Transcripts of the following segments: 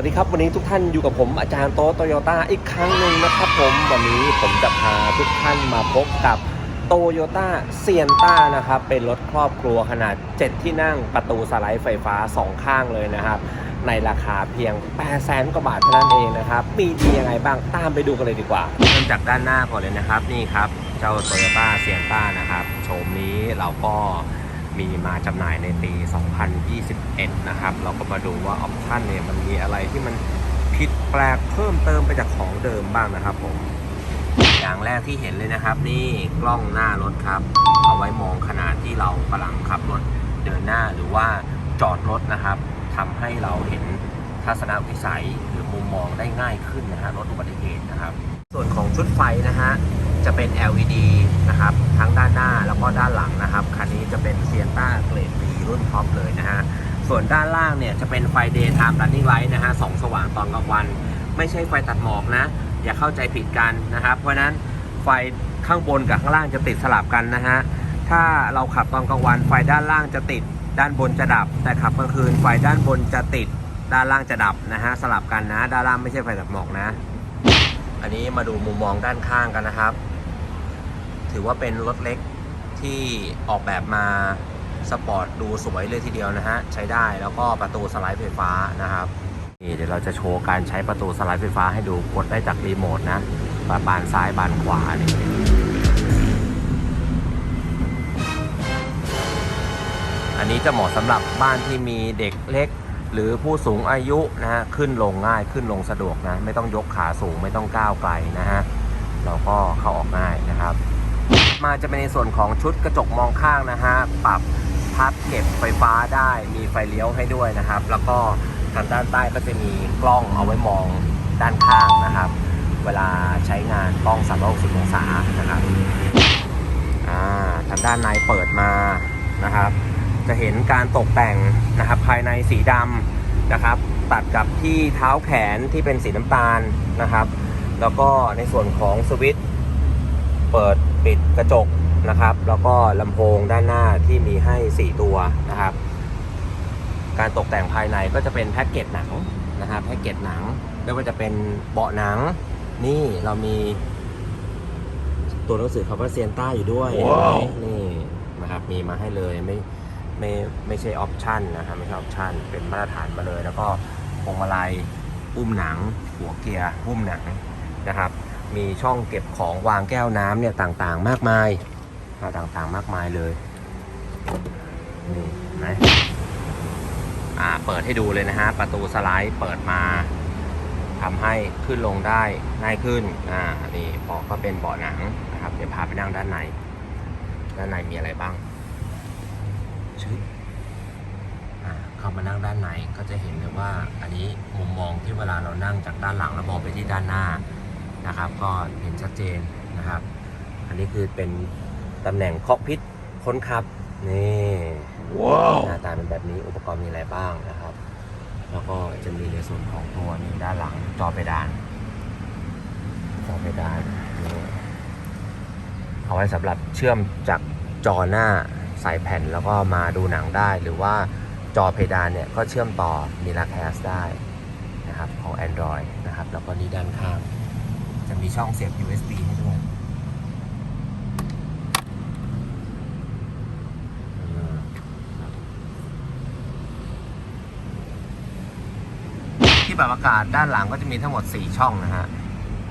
วัสดีครับวันนี้ทุกท่านอยู่กับผมอาจารย์โต๊โตโยต้าอีกครั้งหนึ่งนะครับผมวันนี้ผมจะพาทุกท่านมาพบกับโตโยต้าเซียนต้านะครับเป็นรถครอบครัวขนาด 7 ที่นั่งประตูสไลด์ไฟฟ้า 2 ข้างเลยนะครับ ในราคาเพียง 8 แสนกว่าบาทเท่านั้นเองนะครับ มีดียังไงบ้างตามไปดูกันเลยดีกว่าเริ่มจากด้านหน้าก่อนเลยนะครับนี่ครับ เจ้าโตโยต้าเซียนต้านะครับโฉมนี้เราก็ มีมาจำหน่ายในปี 2021 นะครับ เราก็มาดูว่าออปชันเนี่ยมันมีอะไรที่มันผิดแปลกเพิ่มเติมไปจากของเดิมบ้างนะครับผมอย่างแรกที่เห็นเลยนะครับ นี่กล้องหน้ารถครับ เอาไว้มองขณะที่เรากำลังขับรถเดินหน้าหรือว่าจอดรถนะครับทำให้เราเห็นทัศนวิสัยหรือมุมมองได้ง่ายขึ้นนะฮะลดอุบัติเหตุนะครับ ส่วนของชุดไฟนะฮะ จะเป็น LED นะครับทั้งด้านหน้าแล้วก็ด้านหลังนะครับ คันนี้จะเป็นเซียนต้าเกรด B รุ่นท็อปเลยนะฮะ ส่วนด้านล่างเนี่ยจะเป็นไฟ Daytime Running Light นะฮะสองสว่างตอนกลางวัน ไม่ใช่ไฟตัดหมอกนะ อย่าเข้าใจผิดกันนะครับ เพราะฉะนั้นไฟข้างบนกับข้างล่างจะติดสลับกันนะฮะ ถ้าเราขับตอนกลางวัน ไฟด้านล่างจะติดด้านบนจะดับ แต่ขับกลางคืนไฟด้านบนจะติดด้านล่างจะดับนะฮะสลับกันนะ ด้านล่างไม่ใช่ไฟตัดหมอกนะ อันนี้มาดูมุมมองด้านข้างกันนะครับ ถือว่าเป็นรถเล็กที่ออกแบบมาสปอร์ตดูสวยเลยทีเดียวนะฮะ ใช้ได้แล้วก็ประตูสไลด์ไฟฟ้านะครับนี่เดี๋ยวเราจะโชว์การใช้ประตูสไลด์ไฟฟ้าให้ดูกดได้จากรีโมทนะบานซ้ายบานขวานี่อันนี้จะเหมาะสำหรับบ้านที่มีเด็กเล็ก หรือผู้สูงอายุนะฮะขึ้นลงง่ายขึ้นลงสะดวกนะ ไม่ต้องยกขาสูงไม่ต้องก้าวไกลนะฮะเราก็เข้าออกง่ายนะครับ มาจะเป็นในส่วนของชุดกระจกมองข้างนะฮะ ปรับพับเก็บไฟฟ้าได้ มีไฟเลี้ยวให้ด้วยนะครับ แล้วก็ทางด้านใต้ก็จะมีกล้องเอาไว้มองด้านข้างนะครับ เวลาใช้งานกล้อง360องศานะครับทางด้านในเปิดมานะครับ จะเห็นการตกแต่งนะครับภายในสีดำนะครับ ตัดกับที่เท้าแขนที่เป็นสีน้ำตาลนะครับ แล้วก็ในส่วนของสวิตช์ เปิดปิดกระจกนะครับ แล้วก็ลำโพงด้านหน้าที่มีให้ 4 ตัวนะครับ การตกแต่งภายในก็จะเป็นแพ็กเกจหนังนะครับแพ็กเกจหนังไม่ว่าจะเป็นเบาะหนัง นี่เรามี ตัวหนังสือคำว่าเซียนต้าอยู่ด้วยว้าวนี่นะครับมีมาให้เลยไม่ไม่ไม่ใช่ออปชั่นนะครับไม่ใช่ออปชั่นเป็นมาตรฐานมาเลย แล้วก็พวงมาลัยอุ้มหนัง หัวเกียร์อุ้มหนังนะครับ มีช่องเก็บของวางแก้วน้ำเนี่ยต่างๆ มากมายต่างๆ มากมายเลยนี่นไหมอ่าเปิดให้ดูเลยนะฮะ ประตูสไลด์เปิดมาทำให้ขึ้นลงได้ง่ายขึ้นอ่านี่เบาะก็เป็นเบาะหนังนะครับ เดี๋ยวพาไปนั่งด้านใน ด้านในมีอะไรบ้างชึบอ่าเข้ามานั่งด้านในก็จะเห็นเลยว่าอันนี้มุมมองที่เวลาเรานั่งจากด้านหลังแล้วมองไปที่ด้านหน้า นะครับ ก็เห็นชัดเจนนะครับ อันนี้คือเป็นตำแหน่งคอกพิษคนขับ นี่ว้าวหน้าตาเป็นแบบนี้อุปกรณ์มีอะไรบ้างนะครับ แล้วก็จะมีในส่วนของตัวนี้ด้านหลังจอเพดาน จอเพดานนี่เอาไว้สำหรับเชื่อมจากจอหน้าใส่แผ่นแล้วก็มาดูหนังได้หรือว่าจอเพดานเนี่ยก็เชื่อมต่อมีลาแคสได้นะครับของ Android นะครับ แล้วก็นี่ด้านข้าง จะมีช่องเสียบ USB ให้ด้วยอืมที่ปรับอากาศด้านหลังก็จะมีทั้งหมด 4 ช่องนะฮะ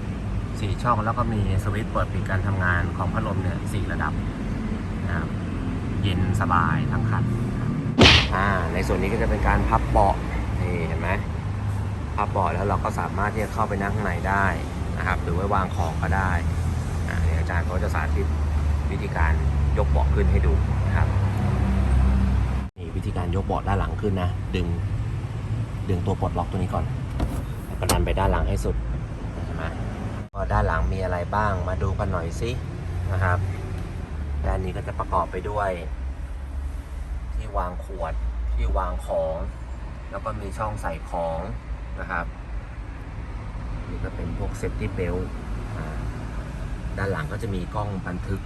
4ช่องแล้วก็มีสวิตช์เปิดปิดการทำงานของพัดลมเนี่ย4ระดับนะครับเย็นสบายทั้งคันอ่าในส่วนนี้ก็จะเป็นการพับเบาะนี่เห็นไหมพับเบาะแล้วเราก็สามารถที่จะเข้าไปนั่งข้างในได้ นะครับ หรือไว้วางของก็ได้อาเดี๋ยวอาจารย์เขาจะสาธิตวิธีการยกเบาะขึ้นให้ดูนะครับนี่วิธีการยกเบาะด้านหลังขึ้นนะ ดึง ดึงตัวปลดล็อกตัวนี้ก่อนแล้วก็ดันไปด้านหลังให้สุดเห็นไหมว่าด้านหลังมีอะไรบ้างมาดูกันหน่อยสินะครับด้านนี้ก็จะประกอบไปด้วย ที่วางขวดที่วางของ แล้วก็มีช่องใส่ของนะครับ นี่ก็เป็นพวกเซฟตี้เบลด้านหลังก็จะมีกล้องบันทึก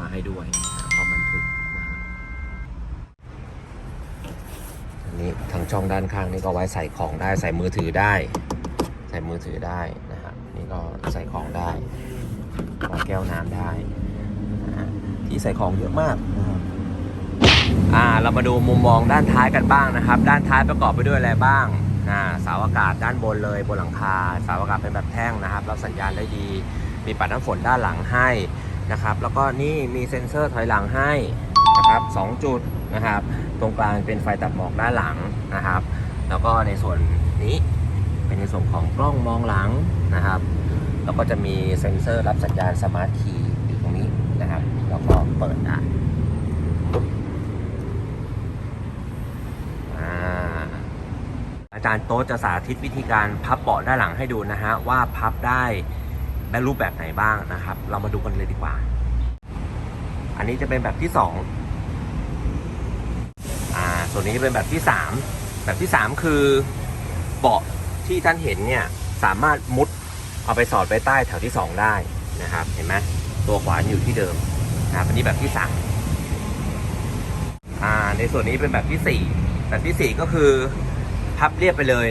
มาให้ด้วยนะครับกล้องบันทึกนะครับนี่ทางช่องด้านข้างนี่ก็ไว้ใส่ของได้ใส่มือถือได้ ใส่มือถือได้นะครับนี่ก็ใส่ของได้วางแก้วน้ำได้ที่ใส่ของเยอะมากอ่าเรามาดูมุมมองด้านท้ายกันบ้างนะครับ ด้านท้ายประกอบไปด้วยอะไรบ้าง อ่าเสาอากาศด้านบนเลยบนหลังคาเสาอากาศเป็นแบบแท่งนะครับรับสัญญาณได้ดี มีปัดน้ำฝนด้านหลังให้นะครับ แล้วก็นี่มีเซ็นเซอร์ถอยหลังให้นะครับสองจุดนะครับ ตรงกลางเป็นไฟตัดหมอกด้านหลังนะครับ แล้วก็ในส่วนนี้เป็นในส่วนของกล้องมองหลังนะครับ แล้วก็จะมีเซ็นเซอร์รับสัญญาณสมาร์ทคีย์อยู่ตรงนี้นะครับ แล้วก็เปิดได้อ่าอา จารย์โต๊ะจะสาธิตวิธีการพับเบาะด้านหลังให้ดูนะฮะว่าพับได้ได้รูปแบบไหนบ้างนะครับ เรามาดูกันเลยดีกว่า อันนี้จะเป็นแบบที่สองอ่า ส่วนนี้เป็นแบบที่ 3 แบบที่ 3 คือเบาะที่ท่านเห็นเนี่ยสามารถมุดเอาไปสอดไปใต้แถวที่ 2 ได้นะครับ เห็นไหมตัวขวาอยู่ที่เดิมนะครับอันนี้แบบที่ 3 อ่า ในส่วนนี้เป็นแบบที่ 4 แบบที่ 4 ก็คือ พับเรียบไปเลย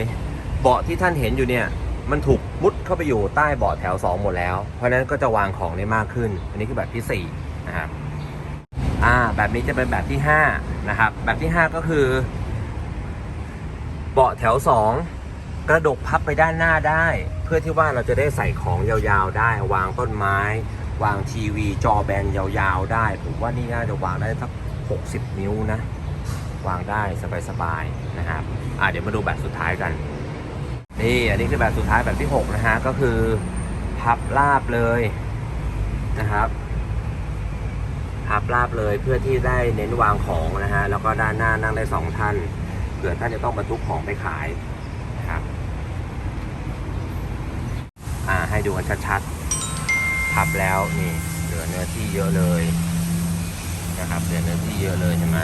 เบาะที่ท่านเห็นอยู่เนี่ยมันถูกมุดเข้าไปอยู่ใต้เบาะแถว 2 หมดแล้ว เพราะฉะนั้นก็จะวางของได้มากขึ้น อันนี้คือแบบที่4นะครับอ่าแบบนี้จะเป็นแบบที่5นะครับแบบที่ 5 ก็คือ เบาะแถว 2 กระดกพับไปด้านหน้าได้ เพื่อที่ว่าเราจะได้ใส่ของยาวๆได้ วางต้นไม้ วางทีวีจอแบนยาวๆได้ ผมว่านี่น่าจะวางได้สัก 60 นิ้วนะ วางได้สบายๆนะครับอ่าเดี๋ยวมาดูแบบสุดท้ายกัน นี่อันนี้คือแบบสุดท้ายแบบที่ 6 นะฮะ ก็คือพับราบเลยนะครับพับราบเลยเพื่อที่ได้เน้นวางของนะฮะ แล้วก็ด้านหน้านั่งได้สองท่านเผื่อท่านจะต้องบรรทุกของไปขายนะครับอ่าให้ดูกันชัดๆพับแล้วนี่เหลือเนื้อที่เยอะเลยนะครับเหลือเนื้อที่เยอะเลยเห็นไหม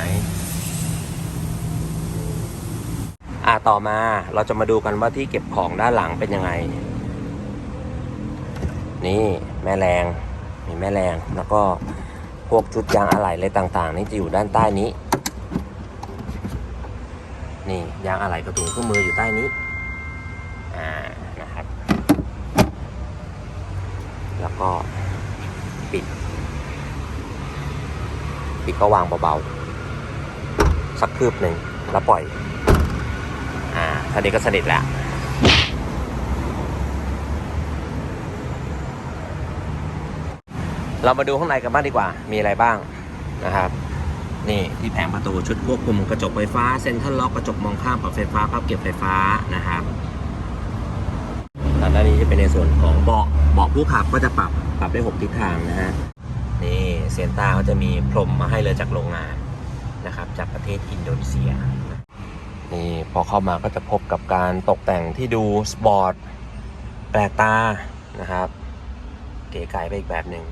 อ่าต่อมาเราจะมาดูกันว่าที่เก็บของด้านหลังเป็นยังไง นี่แม่แรงมีแม่แรงแล้วก็พวกชุดยางอะไหล่อะไรต่างๆ นี่จะอยู่ด้านใต้นี้ นี่ยางอะไหล่กระตุ้งเครื่องมืออยู่ใต้นี้อ่านะครับ แล้วก็ปิด ปิดก็วางเบาๆสักคืบหนึ่งแล้วปล่อย ท่านี้ก็สนิทแล้วเรามาดูข้างในกันบ้างดีกว่า มีอะไรบ้างนะครับ นี่ที่แผงประตูชุดควบคุมกระจกไฟฟ้าเซ็นทรัลล็อกกระจกมองข้ามปรับไฟฟ้าพับเก็บไฟฟ้านะครับด้านนี้จะเป็นในส่วนของเบาะเบาะผู้ขับก็จะปรับปรับได้ 6 ทิศทางนะฮะ นี่เซนต้าเขาจะมีพรมมาให้เลยจากโรงงานนะครับ จากประเทศอินโดนีเซีย นี่พอเข้ามาก็จะพบกับการตกแต่งที่ดูสปอร์ตแปลกตานะครับ เก๋ไก๋ไปอีกแบบหนึ่ง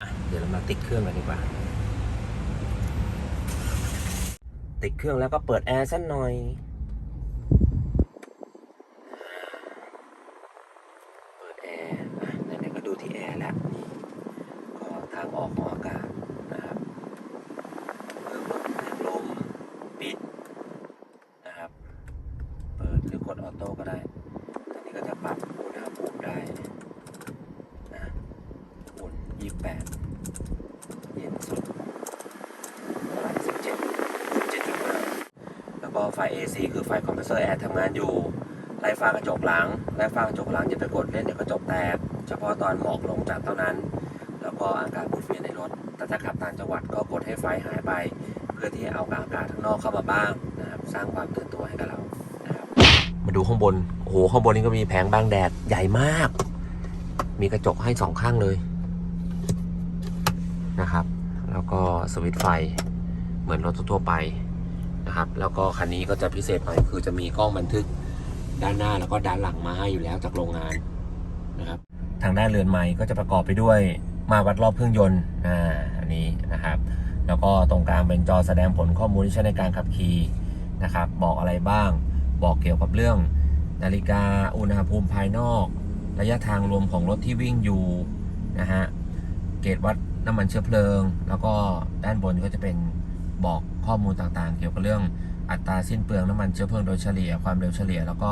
อะเดี๋ยวเรามาติดเครื่องกันดีกว่า ติดเครื่องแล้วก็เปิดแอร์สักหน่อย เปิดแอร์อะไหนๆก็ดูที่แอร์แล้วนี่ก็ทางออกของอากาศนะครับเพิ่มลมแรงลมปิดนะครับ เปิดหรือกดออโต้ก็ได้อันนี้ก็จะปรับอุณหภูมิได้นะอุ่นยี่แปดเย็นสุดสิบเจ็ดสิบเจ็ดจุดห้าแล้ว ก็ไฟ AC คือไฟคอมเพรสเซอร์แอร์ทำงานอยู่ไล่ฟ้ากระจกหลังไล่ฟ้ากระจกหลังอย่าไปกดเล่นเดี๋ยวกระจกแตก เฉพาะตอนหมอกลงจัดเท่านั้น แล้วก็อากาศหมุนเวียนในรถ แต่ถ้าขับต่างจังหวัดก็กดให้ไฟหายไป เพื่อที่จะเอาอากาศข้างนอกเข้ามาบ้างนะครับสร้างความตื่นตัวให้กับเรานะครับมาดูข้างบนโอ้โหข้างบนนี้ก็มีแผงบังแดดใหญ่มาก มีกระจกให้สองข้างเลยนะครับ แล้วก็สวิตช์ไฟเหมือนรถทั่วไป นะครับ แล้วก็คันนี้ก็จะพิเศษหน่อยคือจะมีกล้องบันทึกด้านหน้าแล้วก็ด้านหลังมาให้อยู่แล้วจากโรงงานนะครับ ทางด้านเรือนไม้ก็จะประกอบไปด้วยมาวัดรอบเครื่องยนต์อ่าอันนี้นะครับ แล้วก็ตรงกลางเป็นจอแสดงผลข้อมูลที่ใช้ในการขับขี่นะครับ บอกอะไรบ้าง บอกเกี่ยวกับเรื่อง นาฬิกาอุณหภูมิภายนอก ระยะทางรวมของรถที่วิ่งอยู่นะฮะเกจวัดน้ำมันเชื้อเพลิง แล้วก็ด้านบนก็จะเป็น บอกข้อมูลต่างๆ เกี่ยวกับเรื่องอัตราสิ้นเปลืองน้ำมันเชื้อเพลิงโดยเฉลี่ยความเร็วเฉลี่ย แล้วก็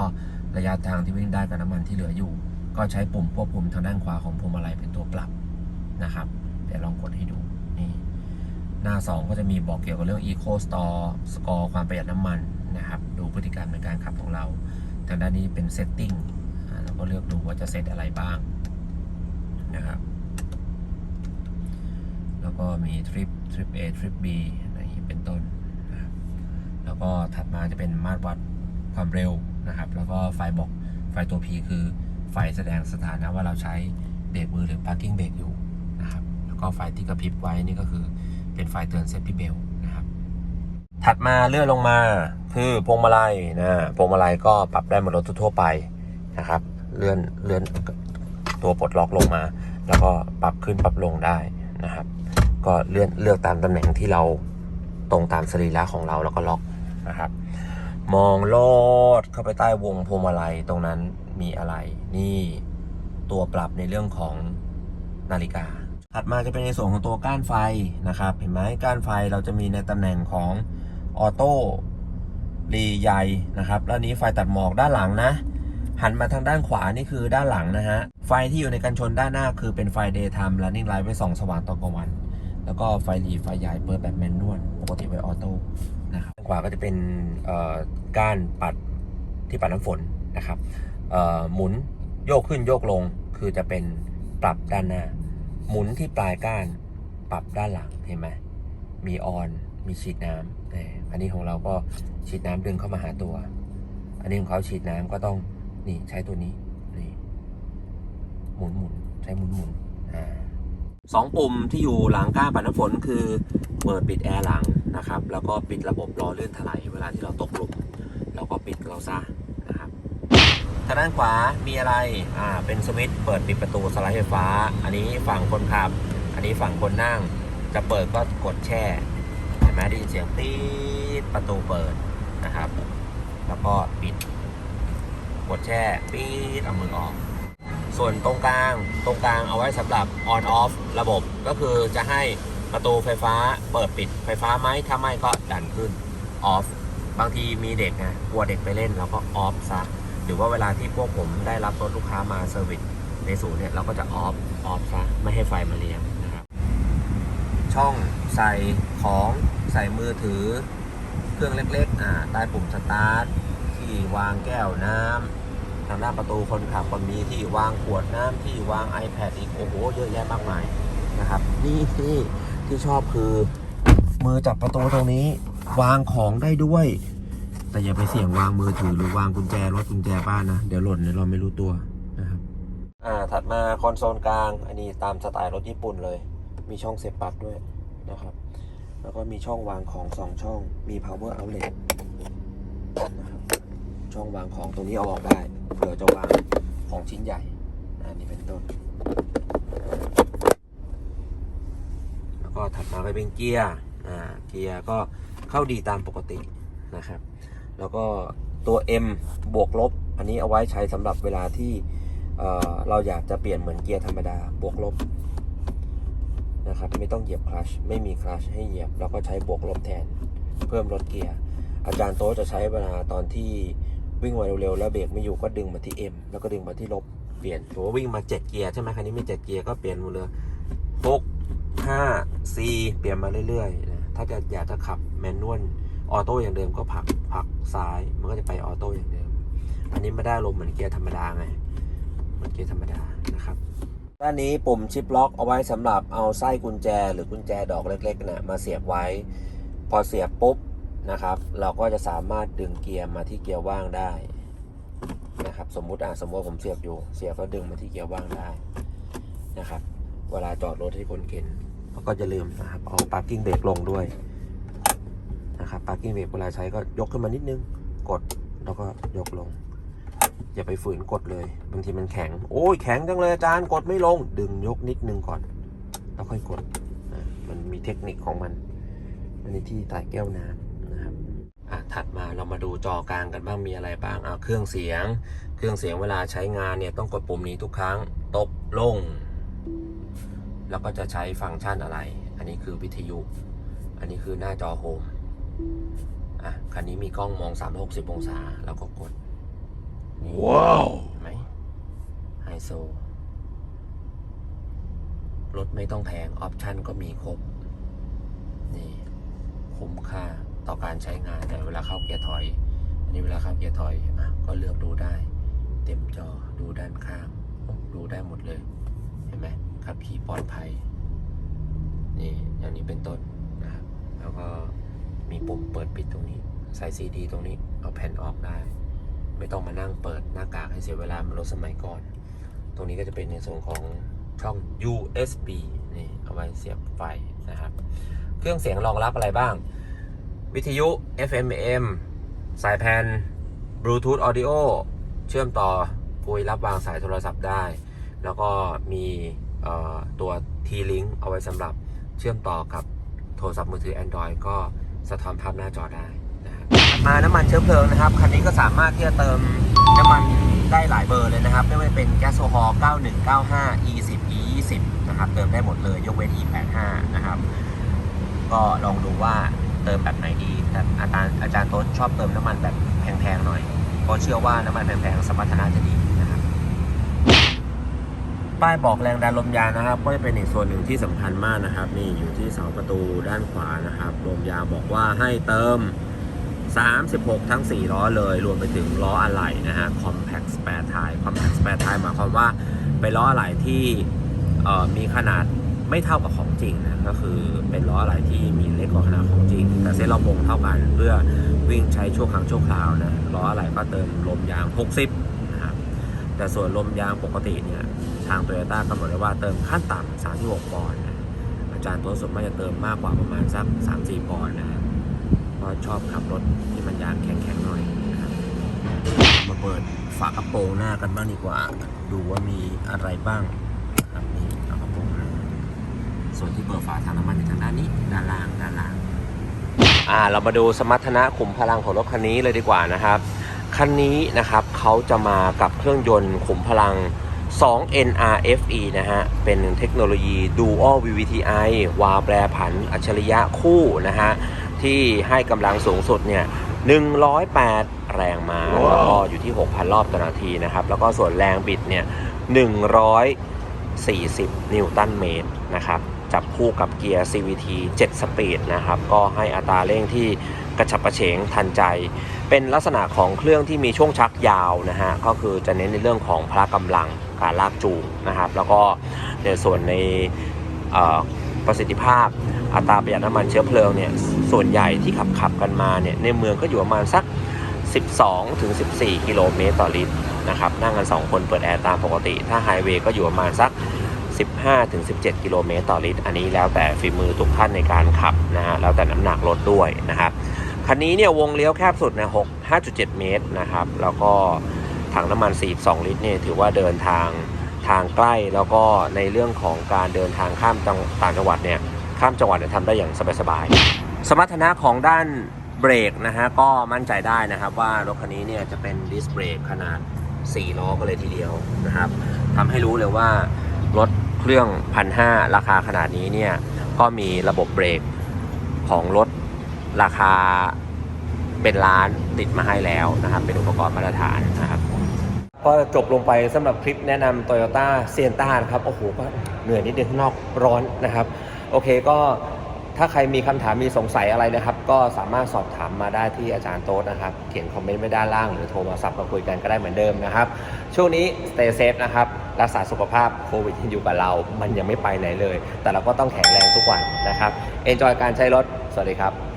ระยะทางที่วิ่งได้กับน้ำมันที่เหลืออยู่ ก็ใช้ปุ่มควบคุมทางด้านขวาของพวงมาลัยเป็นตัวปรับนะครับเดี๋ยวลองกดให้ดูนี่หน้า 2 ก็จะมีบอกเกี่ยวกับเรื่อง Eco Store Score ความประหยัดน้ำมันนะครับดูพฤติกรรมในการขับของเรา ทางด้านนี้เป็น Setting อ่าเราก็เลือกดูว่าจะเซตอะไรบ้างนะครับแล้วก็มีทริปทริป A ทริป B เป็นต้นนะครับแล้วก็ถัดมาจะเป็นมาตรวัดความเร็วนะครับ แล้วก็ไฟบอกไฟตัว P คือไฟแสดงสถานะว่าเราใช้เบรกมือหรือ parking brake อยู่นะครับ แล้วก็ไฟที่กระพริบไว้นี่ก็คือเป็นไฟเตือนเซฟตี้เบลนะครับ ถัดมาเลื่อนลงมาคือพวงมาลัยนะพวงมาลัยก็ปรับได้เหมือนรถทั่วไปนะครับ เลื่อนเลื่อนตัวปลดล็อกลงมา แล้วก็ปรับขึ้นปรับลงได้นะครับ ก็เลื่อนเลือกตามตำแหน่งที่เรา ตรงตามสรีระของเราแล้วก็ล็อกนะครับ มองโลดเข้าไปใต้วงพวงมาลัยตรงนั้นมีอะไร นี่ตัวปรับในเรื่องของนาฬิกา ถัดมาจะเป็นในส่วนของตัวก้านไฟนะครับ เห็นไหมก้านไฟเราจะมีในตำแหน่งของออโต้รีใหญ่นะครับแล้วอันนี้ไฟตัดหมอกด้านหลังนะหันมาทางด้านขวานี่คือด้านหลังนะฮะ ไฟที่อยู่ในกันชนด้านหน้าคือเป็นไฟ daytime running light ไว้ส่องสว่างตอนกลางวัน แล้วก็ไฟหลีไฟใหญ่เปิดแบบแมนนวลปกติไว้ออโต้นะครับด้านขวาก็จะเป็นเอ่อก้านปัดที่ปัดน้ำฝนนะครับเอ่อหมุนโยกขึ้นโยกลงคือจะเป็นปรับด้านหน้า หมุนที่ปลายก้านปรับด้านหลังเห็นไหมมีออนมีฉีดน้ำเอ่ออันนี้ของเราก็ฉีดน้ำดึงเข้ามาหาตัว อันนี้ของเขาฉีดน้ำก็ต้องนี่ใช้ตัวนี้นี่หมุนหมุนใช้หมุนหมุนอ่า สองปุ่มที่อยู่หลังก้านปัดน้ำฝนคือเปิดปิดแอร์หลังนะครับแล้วก็ปิดระบบล้อเลื่อนถลายเวลาที่เราตกหลุมเราก็ปิดเราซะนะครับทางด้านขวามีอะไรอ่าเป็นสวิตช์เปิดปิดประตูสไลด์ไฟฟ้า อันนี้ฝั่งคนขับ อันนี้ฝั่งคนนั่ง จะเปิดก็กดแช่เห็นไหมได้ยินเสียงตีดประตูเปิดนะครับ แล้วก็ปิดกดแช่ปี๊ดเอามือออก ส่วนตรงกลางตรงกลางเอาไว้สำหรับ on off ระบบก็คือจะให้ประตูไฟฟ้าเปิดปิดไฟฟ้าไหมถ้าไม่ก็ดันขึ้น off บางทีมีเด็กไงกลัวเด็กไปเล่นเราก็ off ซะหรือว่าเวลาที่พวกผมได้รับรถลูกค้ามาเซอร์วิสในศูนย์เนี่ยเราก็จะ off off ซะไม่ให้ไฟมาเลี้ยงนะครับ ช่องใส่ของใส่มือถือ เครื่องเล็กๆอ่าใต้ปุ่มสตาร์ทที่วางแก้วน้ำ ทางด้านประตูคนขับก็มีที่วางขวดน้ำที่วาง iPad อีกโอ้โหเยอะแยะมากมายนะครับ นี่ที่ที่ชอบคือมือจับประตูตรงนี้ วางของได้ด้วย แต่อย่าไปเสี่ยงวางมือถือหรือวางกุญแจรถกุญแจบ้านนะ เดี๋ยวหล่นเดี๋ยวเราไม่รู้ตัวนะครับอ่าถัดมาคอนโซลกลาง อันนี้ตามสไตล์รถญี่ปุ่นเลย มีช่องเสียบปลั๊กด้วยนะครับ แล้วก็มีช่องวางของสองช่องมี power outlet นะครับ ช่องวางของตรงนี้เอาออกได้เผื่อจะวางของชิ้นใหญ่อันนี้เป็นต้น แล้วก็ถัดมาก็เป็นเกียร์อ่าเกียร์ก็เข้าดีตามปกตินะครับ แล้วก็ตัว M บวกลบ อันนี้เอาไว้ใช้สำหรับเวลาที่เเราอยากจะเปลี่ยนเหมือนเกียร์ธรรมดาบวกลบนะครับไม่ต้องเหยียบคลัชไม่มีคลัชให้เหยียบเราก็ใช้บวกลบแทน เพิ่มลดเกียร์ อาจารย์โต๊ะจะใช้เวลาตอนที่ วิ่งมาเร็วๆแล้วเบรกไม่อยู่ก็ดึงมาที่ M แล้วก็ดึงมาที่ลบเปลี่ยนถือว่าวิ่งมาเจ็ดเกียร์ใช่ไหมคันนี้มีเจ็ดเกียร์ก็เปลี่ยนหมดเลยหกห้าสี่เปลี่ยนมาเรื่อยๆนะถ้าจะอยากจะขับแมนนวลออโต้อย่างเดิมก็ผลักผลักซ้าย มันก็จะไปออโต้อย่างเดิม อันนี้ไม่ได้ลมเหมือนเกียร์ธรรมดาไงเหมือนเกียร์ธรรมดานะครับด้านนี้ปุ่มชิปล็อกเอาไว้สำหรับเอาไส้กุญแจหรือกุญแจดอกเล็กๆนะมาเสียบไว้ พอเสียบปุ๊บ นะครับ เราก็จะสามารถดึงเกียร์มาที่เกียร์ว่างได้นะครับ สมมุติอะสมมติผมเสียบอยู่ เสียบก็ดึงมาที่เกียร์ว่างได้นะครับ เวลาจอดรถให้คนเข็นเขาก็จะลืมนะครับเอา parking brake ลงด้วยนะครับ parking brake เวลาใช้ก็ยกขึ้นมานิดนึง กดแล้วก็ยกลง อย่าไปฝืนกดเลย บางทีมันแข็ง โอ้ยแข็งจังเลยอาจารย์กดไม่ลง ดึงยกนิดนึงก่อนแล้วค่อยกด มันมีเทคนิคของมัน อันนี้ที่ใต้แก้วน้ำน ถัดมาเรามาดูจอกลางกันบ้างมีอะไรบ้างอะเครื่องเสียง เครื่องเสียงเวลาใช้งานเนี่ยต้องกดปุ่มนี้ทุกครั้งตบลง แล้วก็จะใช้ฟังก์ชันอะไร อันนี้คือวิทยุ อันนี้คือหน้าจอโฮมอะคันนี้มีกล้องมอง 360 องศาแล้วก็กดนี่ว้าวเห็นไหมไฮโซรถไม่ต้องแพง ออปชั่นก็มีครบ นี่ คุ้มค่า ต่อการใช้งานแต่เวลาเข้าเกียร์ถอย อันนี้เวลาเข้าเกียร์ถอยอะก็เลือกดูได้ เต็มจอดูด้านข้าง ดูได้หมดเลย เห็นไหมขับขี่ปลอดภัย นี่อย่างนี้เป็นต้นนะครับ แล้วก็มีปุ่มเปิดปิดตรงนี้ ใส่ซีดีตรงนี้ เอาแผ่นออกได้ ไม่ต้องมานั่งเปิดหน้ากากให้เสียเวลามันรถสมัยก่อน ตรงนี้ก็จะเป็นในส่วนของช่อง USB นี่ เอาไว้เสียบไฟนะครับ เครื่องเสียงรองรับอะไรบ้าง วิทยุ FM AM สายแผ่น Bluetooth Audio เชื่อมต่อคุยรับวางสายโทรศัพท์ได้ แล้วก็มีตัว T-Link เอาไว้สำหรับเชื่อมต่อกับโทรศัพท์มือถือ Android ก็สะท้อนภาพหน้าจอได้นะครับมาน้ำมันเชื้อเพลิงนะครับ คันนี้ก็สามารถที่จะเติมน้ำมันได้หลายเบอร์เลยนะครับ ไม่ว่าจะเป็นแก๊สโซฮอล์9195 E10 E20 นะครับ เติมได้หมดเลย ยกเว้น E85 นะครับ ก็ลองดูว่า เติมแบบไหนดีแต่อาจารย์อาจารย์โต๊ดชอบเติมน้ำมันแบบแพงๆหน่อย เพราะเชื่อว่าน้ำมันแพงๆสมรรถนะจะดีนะครับป้ายบอกแรงดันลมยางนะครับ ก็จะเป็นอีกส่วนหนึ่งที่สำคัญมากนะครับ นี่อยู่ที่เสาประตูด้านขวานะครับลมยางบอกว่าให้เติม 36 ทั้ง 4 ล้อเลย รวมไปถึงล้ออะไหล่นะฮะ compact spare tire compact spare tire หมายความว่าเป็นล้ออะไหล่ที่มีขนาดไม่เท่ากับของจริงนะ ก็คือเป็นล้ออะไหล่ที่มีเล็กกว่าขนาดของจริง แต่เส้นรอบวงเท่ากันเพื่อวิ่งใช้ชั่วครั้งชั่วคราวนะล้ออะไหล่ก็เติมลมยาง 60 นะครับ แต่ส่วนลมยางปกติเนี่ยทางโตโยต้ากำหนดไว้ว่าเติมขั้นต่ำ36ปอนด์นะอาจารย์ตัวสมมติจะเติมมากกว่าประมาณสัก 3-4 ปอนด์นะครับเพราะชอบขับรถที่มันยางแข็งๆหน่อยนะครับมาเปิดฝากระโปรงหน้ากันบ้างดีกว่า ดูว่ามีอะไรบ้างนะครับนี่ฝากระโปรงหน้า ส่วนที่เปิดฝาถังน้ำมันอยู่ทางด้านนี้ด้านล่างด้านล่างอ่าเรามาดูสมรรถนะขุมพลังของรถคันนี้เลยดีกว่านะครับคันนี้นะครับเขาจะมากับเครื่องยนต์ขุมพลัง 2 NRFE นะฮะ เป็นเทคโนโลยี Dual VVTi วาล์วแปรผันอัจฉริยะคู่นะฮะ ที่ให้กำลังสูงสุดเนี่ย 108 แรงม้าว้าวแล้วก็อยู่ที่ 6,000 รอบต่อนาทีนะครับ แล้วก็ส่วนแรงบิดเนี่ย 140 นิวตันเมตรนะครับ จับคู่กับเกียร์ CVT 7 สปีดนะครับ ก็ให้อัตราเร่งที่กระฉับกระเฉงทันใจ เป็นลักษณะของเครื่องที่มีช่วงชักยาวนะฮะ ก็คือจะเน้นในเรื่องของพละกำลังการลากจูงนะครับ แล้วก็ในส่วนในประสิทธิภาพอัตราประหยัดน้ำมันเชื้อเพลิงเนี่ยส่วนใหญ่ที่ขับขับกันมาเนี่ยในเมืองก็อยู่ประมาณสัก 12ถึง14 กิโลเมตรต่อลิตรนะครับนั่งกัน 2 คนเปิดแอร์ตามปกติ ถ้าไฮเวย์ก็อยู่ประมาณสัก 15ถึง17 กิโลเมตรต่อลิตร อันนี้แล้วแต่ฝีมือทุกท่านในการขับนะฮะแล้วแต่น้ำหนักรถด้วยนะครับคันนี้เนี่ยวงเลี้ยวแคบสุดนี่ย6 5.7 เมตรนะครับ แล้วก็ถังน้ำมัน 42 ลิตรเนี่ยถือว่าเดินทางทางใกล้แล้วก็ในเรื่องของการเดินทางข้ามต่างจังหวัดเนี่ยข้ามจังหวัดเนี่ยทำได้อย่างสบายๆสมรรถนะของด้านเบรกนะฮะก็มั่นใจได้นะครับว่ารถคันนี้เนี่ยจะเป็นดิสเบรกขนาด 4 ล้อก็เลยทีเดียวนะครับทำให้รู้เลยว่ารถ เครื่องพันหราคาขนาดนี้เนี่ยก็มีระบบเบรกของรถราคาเป็นล้านติดมาให้แล้วนะครับ เป็นอุปกรณ์มาตรฐานนะครับก็จบลงไปสำหรับคลิปแนะนำ Toyota s i e n t a นะครับ โอ้โหก็เหนื่อยนิดนึงข้างนอกร้อนนะครับ โอเคก็ ถ้าใครมีคำถามมีสงสัยอะไรนะครับ ก็สามารถสอบถามมาได้ที่อาจารย์โต๊ดนะครับ เขียนคอมเมนต์ไว้ด้านล่าง หรือโทรมาสับมาคุยกันก็ได้เหมือนเดิมนะครับ ช่วงนี้ stay safe นะครับ รักษาสุขภาพโควิดที่อยู่กับเรา มันยังไม่ไปไหนเลย แต่เราก็ต้องแข็งแรงทุกวันนะครับ enjoy การใช้รถ สวัสดีครับ